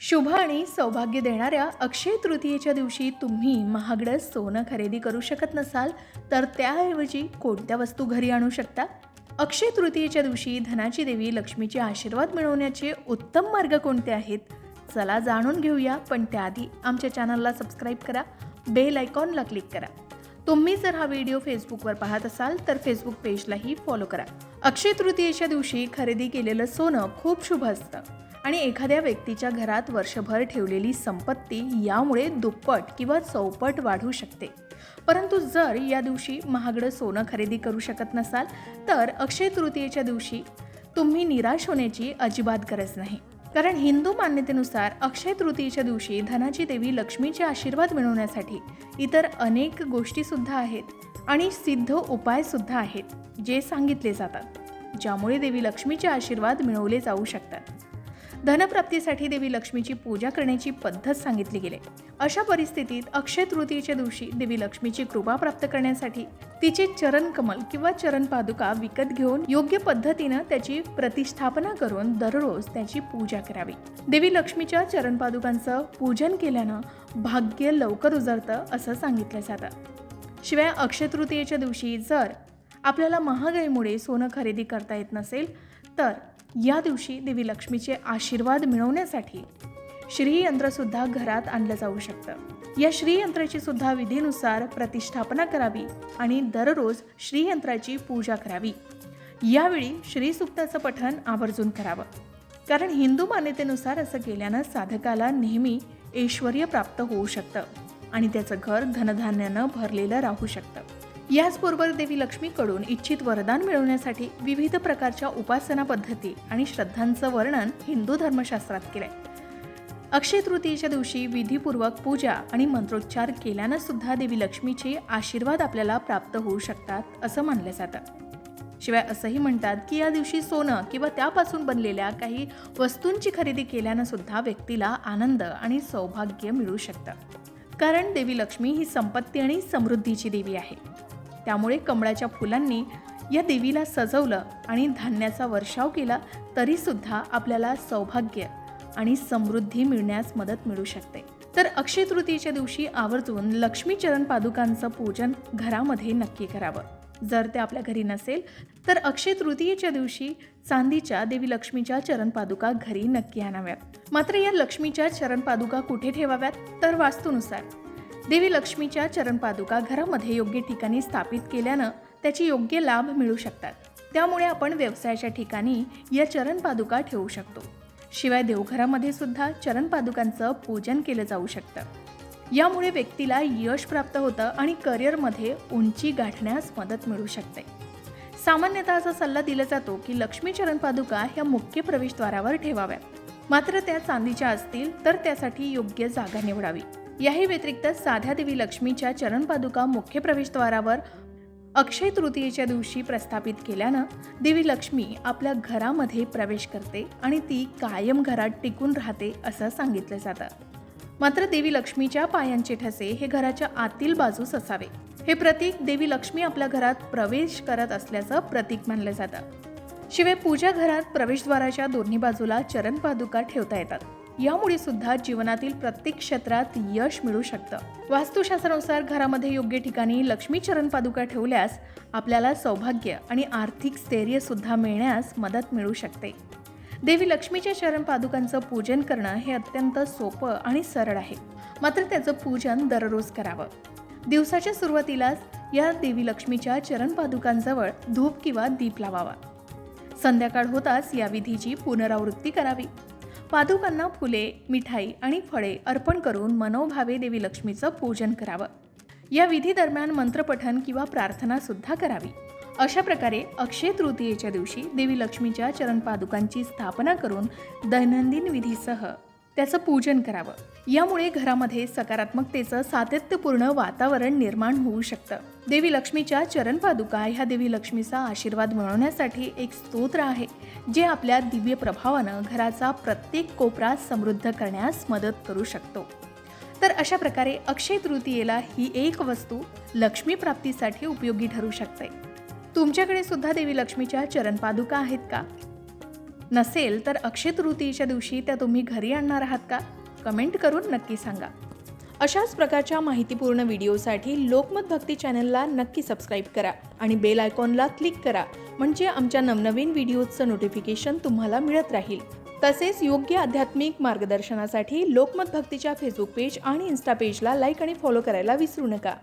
शुभ आणि सौभाग्य देणाऱ्या अक्षय तृतीयेच्या दिवशी तुम्ही महागडं सोनं खरेदी करू शकत नसाल तर त्याऐवजी कोणत्या वस्तू घरी आणू शकता? अक्षय तृतीयेच्या दिवशी धनाची देवी लक्ष्मीचे आशीर्वाद मिळवण्याचे उत्तम मार्ग कोणते आहेत? चला जाणून घेऊया पण त्याआधी आमच्या चॅनलला सबस्क्राईब करा बेल आयकॉनला क्लिक करा. तुम्ही जर हा व्हिडिओ फेसबुकवर पाहत असाल तर फेसबुक पेजलाही फॉलो करा. अक्षय तृतीयेच्या दिवशी खरेदी केलेलं सोनं खूप शुभ असतं. आणि एखाद्या व्यक्तीच्या घरात वर्षभर ठेवलेली संपत्ती यामुळे दुप्पट किंवा चौपट वाढू शकते. परंतु जर या दिवशी महागडं सोनं खरेदी करू शकत नसाल तर अक्षय तृतीयेच्या दिवशी तुम्ही निराश होण्याची अजिबात गरज नाही. कारण हिंदू मान्यतेनुसार अक्षय तृतीयेच्या दिवशी धनाची देवी लक्ष्मीचे आशीर्वाद मिळवण्यासाठी इतर अनेक गोष्टीसुद्धा आहेत आणि सिद्ध उपायसुद्धा आहेत जे सांगितले जातात ज्यामुळे देवी लक्ष्मीचे आशीर्वाद मिळवले जाऊ शकतात. धनप्राप्तीसाठी देवी लक्ष्मीची पूजा करण्याची पद्धत सांगितली गेली. अशा परिस्थितीत अक्षय तृतीयेच्या दिवशी देवी लक्ष्मीची कृपा प्राप्त करण्यासाठी तिचे चरण कमल किंवा चरण पादुका विकत घेऊन योग्य पद्धतीनं त्याची प्रतिष्ठापना करून दररोज त्याची पूजा करावी. देवी लक्ष्मीच्या चरण पादुकांचं पूजन केल्यानं भाग्य लवकर उजळतं असं सांगितलं जातं. शिवाय अक्षय तृतीयेच्या दिवशी जर आपल्याला महागाईमुळे सोनं खरेदी करता येत नसेल तर या दिवशी देवी लक्ष्मीचे आशीर्वाद मिळवण्यासाठी श्रीयंत्रसुद्धा घरात आणलं जाऊ शकतं. या श्रीयंत्राची सुद्धा विधीनुसार प्रतिष्ठापना करावी आणि दररोज श्रीयंत्राची पूजा करावी. यावेळी श्रीसुक्ताचं पठण आवर्जून करावं. कारण हिंदू मान्यतेनुसार असं केल्यानं साधकाला नेहमी ऐश्वर्य प्राप्त होऊ शकतं आणि त्याचं घर धनधान्यानं भरलेलं राहू शकतं. याचबरोबर देवी लक्ष्मीकडून इच्छित वरदान मिळवण्यासाठी विविध प्रकारच्या उपासना पद्धती आणि श्रद्धांचं वर्णन हिंदू धर्मशास्त्रात केलंय. अक्षय तृतीयेच्या दिवशी विधीपूर्वक पूजा आणि मंत्रोच्चार केल्यानं सुद्धा देवी लक्ष्मीचे आशीर्वाद आपल्याला प्राप्त होऊ शकतात असं मानलं जातं. शिवाय असंही म्हणतात की या दिवशी सोनं किंवा त्यापासून बनलेल्या काही वस्तूंची खरेदी केल्यानं सुद्धा व्यक्तीला आनंद आणि सौभाग्य मिळू शकतं. कारण देवी लक्ष्मी ही संपत्ती आणि समृद्धीची देवी आहे. त्यामुळे कमळाच्या फुलांनी या देवीला सजवलं आणि धान्याचा वर्षाव केला तरीसुद्धा आपल्याला सौभाग्य आणि समृद्धी मिळण्यास मदत मिळू शकते. तर अक्षय तृतीयेच्या दिवशी आवर्जून लक्ष्मी चरण पादुकांचं पूजन घरामध्ये नक्की करावं. जर ते आपल्या घरी नसेल तर अक्षय तृतीयेच्या दिवशी चांदीच्या देवी लक्ष्मीच्या चरण पादुका घरी नक्की आणाव्यात. मात्र या लक्ष्मीच्या चरण पादुका कुठे ठेवाव्यात? तर वास्तूनुसार देवी लक्ष्मीच्या चरण पादुका घरामध्ये योग्य ठिकाणी स्थापित केल्यानं त्याची योग्य लाभ मिळू शकतात. त्यामुळे आपण व्यवसायाच्या ठिकाणी या चरण पादुका ठेवू शकतो. शिवाय देवघरामध्ये सुद्धा चरण पादुकांचं पूजन केलं जाऊ शकतं. यामुळे व्यक्तीला यश प्राप्त होतं आणि करिअरमध्ये उंची गाठण्यास मदत मिळू शकते. सामान्यतः असा सल्ला दिला जातो की लक्ष्मी चरण पादुका ह्या मुख्य प्रवेशद्वारावर ठेवाव्यात. मात्र त्या चांदीच्या असतील तर त्यासाठी योग्य जागा निवडावी. याही व्यतिरिक्त साध्या देवी लक्ष्मीच्या चरण पादुका मुख्य प्रवेशद्वारावर अक्षय तृतीयेच्या दिवशी प्रस्थापित केल्यानं देवी लक्ष्मी आपल्या घरामध्ये प्रवेश करते आणि ती कायम घरात टिकून राहते असं सांगितलं जातं. मात्र देवी लक्ष्मीच्या पायांचे ठसे हे घराच्या आतील बाजूस असावे. हे प्रतीक देवी लक्ष्मी आपल्या घरात प्रवेश करत असल्याचं प्रतीक मानलं जातं. शिवाय पूजा घरात प्रवेशद्वाराच्या दोन्ही बाजूला चरण पादुका ठेवता येतात. यामुळे सुद्धा जीवनातील प्रत्येक क्षेत्रात यश मिळू शकतं. वास्तुशास्त्रानुसार घरामध्ये योग्य ठिकाणी लक्ष्मीचरण पादुका ठेवल्यास आपल्याला सौभाग्य आणि आर्थिक स्थैर्य सुद्धा मिळण्यास मदत मिळू शकते. देवी लक्ष्मीच्या चरण पादुकांचं पूजन करणं हे अत्यंत सोपं आणि सरळ आहे. मात्र त्याचं पूजन दररोज करावं. दिवसाच्या सुरुवातीलाच या देवी लक्ष्मीच्या चरण पादुकांजवळ धूप किंवा दीप लावावा. संध्याकाळ होताच या विधीची पुनरावृत्ती करावी. पादुकांना फुले मिठाई आणि फळे अर्पण करून मनोभावे देवी लक्ष्मीचं पूजन करावं. या विधी दरम्यान मंत्रपठन किंवा प्रार्थना सुद्धा करावी. अशा प्रकारे अक्षय तृतीयेच्या दिवशी देवी लक्ष्मीच्या चरण पादुकांची स्थापना करून दैनंदिन विधीसह त्याचं पूजन करावं. यामुळे घरामध्ये सकारात्मकतेचं सातत्यपूर्ण वातावरण निर्माण होऊ शकतं. देवी लक्ष्मीच्या चरणपादुका ह्या देवी लक्ष्मीचा आशीर्वाद मिळवण्यासाठी एक स्तोत्र आहे जे आपल्या दिव्य प्रभावानं घराचा प्रत्येक कोपरा समृद्ध करण्यास मदत करू शकतो. तर अशा प्रकारे अक्षय तृतीयेला ही एक वस्तू लक्ष्मी प्राप्तीसाठी उपयोगी ठरू शकते. तुमच्याकडे सुद्धा देवी लक्ष्मीच्या चरणपादुका आहेत का? नसेल तर अक्षय तृतीयेच्या दिवशी त्या तुम्ही घरी आणणार आहात का? कमेंट करून नक्की सांगा. अशाच प्रकारच्या माहितीपूर्ण व्हिडिओसाठी लोकमत भक्ती चॅनलला नक्की सबस्क्राईब करा आणि बेल आयकॉनला क्लिक करा म्हणजे आमच्या नवनवीन व्हिडिओजचं नोटिफिकेशन तुम्हाला मिळत राहील. तसेच योग्य आध्यात्मिक मार्गदर्शनासाठी लोकमत भक्तीच्या फेसबुक पेज आणि इन्स्टा पेजला लाईक आणि फॉलो करायला विसरू नका.